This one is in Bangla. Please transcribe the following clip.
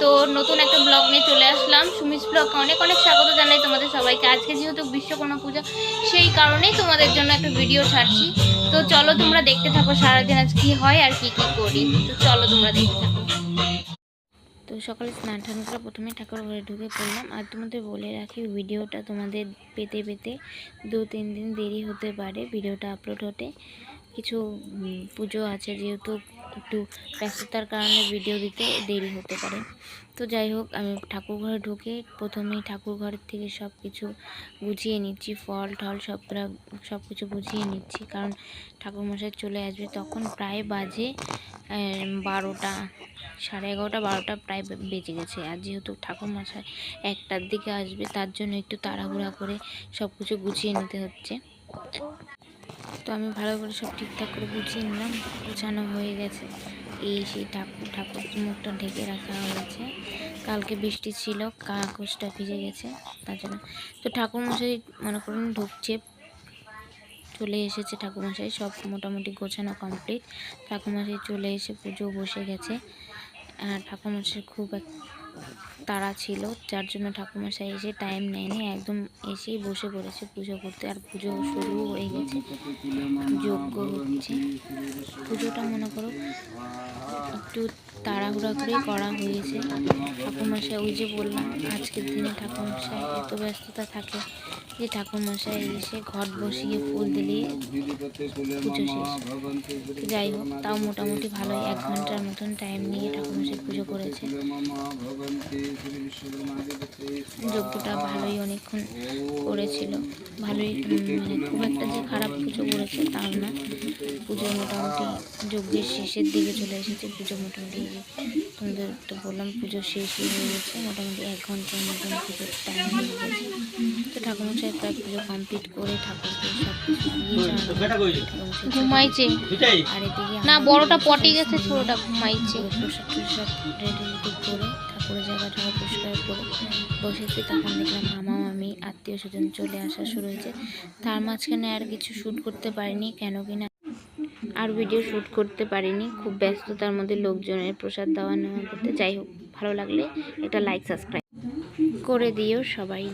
তো নতুন একটা ব্লগ নিয়ে চলে আসলাম। সুমিস ব্লগ অনেক অনেক স্বাগত জানাই তোমাদের সবাইকে। আজকে যেহেতু বিশ্বকর্মা পূজা, সেই কারণেই তোমাদের জন্য একটা ভিডিও ছাড়ছি। তো চলো তোমরা দেখতে থাকো সারাদিন আজ কি হয় আর কি কি করি। তো চলো তোমরা দেখতে থাকো। তো সকালে স্নান টান করে প্রথমে ঠাকুর ঘরে ঢুকে পড়লাম। আর তোমাদের বলে রাখি ভিডিওটা তোমাদের পেতে পেতে দু তিন দিন দেরি হতে পারে। ভিডিওটা আপলোড হতে। কিছু পুজো আছে যেহেতু একটু ব্যস্ততার কারণে ভিডিও দিতে দেরি হতে পারে। তো যাই হোক, আমি ঠাকুর ঘরে ঢুকে প্রথমেই ঠাকুর ঘরের থেকে সব কিছু গুছিয়ে নিচ্ছি, ফল টল সব সব কিছু গুছিয়ে নিচ্ছি। কারণ ঠাকুরমশাই চলে আসবে তখন প্রায় বাজে বারোটা, সাড়ে এগারোটা, বারোটা প্রায় বেজে গেছে। আর যেহেতু ঠাকুরমশাই একটার দিকে আসবে, তার জন্য একটু তাড়াহুড়া করে সব কিছু গুছিয়ে নিতে হচ্ছে। তো আমি ভালো করে সব ঠিকঠাক করে গুছিয়ে নিলাম, গুছানো হয়ে গেছে। এই সেই ঠাকুর ঠাকুর মুখটা ঢেকে রাখা হয়েছে। কালকে বৃষ্টি ছিল কাগজটা ভিজে গেছে, তার জন্য। তো ঠাকুরমশাই মনে করুন ঢুকছে, চলে এসেছে ঠাকুরমশাই, সব মোটামুটি গোছানো কমপ্লিট ঠাকুরমশাই চলে এসে পুজো বসে গেছে। আর ঠাকুরমশাই খুব এক তাড়া ছিল, যার জন্য ঠাকুমশাই এসে টাইম নেয়নি, একদম এসেই বসে পড়েছে পুজো করতে। আর পুজো শুরু হয়ে গেছে। যজ্ঞ হচ্ছে। পুজোটা মনে করো একটু তাড়াহুড়া করে করা হয়েছে। ঠাকুরমশাই, ওই যে বললাম, আজকের দিনে ঠাকুরমশাই এত ব্যস্ততা থাকে যে ঠাকুরমশাই এসে ঘট বসিয়ে ফুল দিলে পুজো শেষ। যাই হোক, তাও মোটামুটি ভালোই, এক ঘণ্টার মতন টাইম নিয়ে ঠাকুরমশাই পুজো করেছে। যজ্ঞটা ভালোই অনেকক্ষণ করেছিল। ভালোই মানে খুব একটা যে খারাপ পুজো করেছে তাও না। পুজো মোটামুটি যজ্ঞের শেষের দিকে চলে এসেছে পুজো মোটামুটি তোমাদের তো বললাম পুজো শেষ হয়ে গেছে মোটামুটি এক ঘণ্টার মতন পুজোর টাইম হয়ে গেছে। তো ঠাকুরমশাই প্রায় পুজো কমপ্লিট করে ঠাকুরকে সব কিছু দিয়ে ঘুমাইছে। আর এদিকে না বড়টা পটে গেছে ছোটটা ঘুমাইছে। প্রসাদ টসাদ রেডি রেডি করে ঠাকুরের জায়গাটা পরিষ্কার করে বসেছি। তখন দেখলাম মামা, মামি, আত্মীয় স্বজন চলে আসা শুরু হয়েছে। তার মাঝখানে আর কিছু শ্যুট করতে পারিনি, কেন কিনা আর ভিডিও শ্যুট করতে পারিনি। খুব ব্যস্ততার মধ্যে লোকজনের প্রসাদ দেওয়া নেওয়া করতে। যাই হোক, ভালো লাগলে একটা লাইক সাবস্ক্রাইব করে দিও সবাই।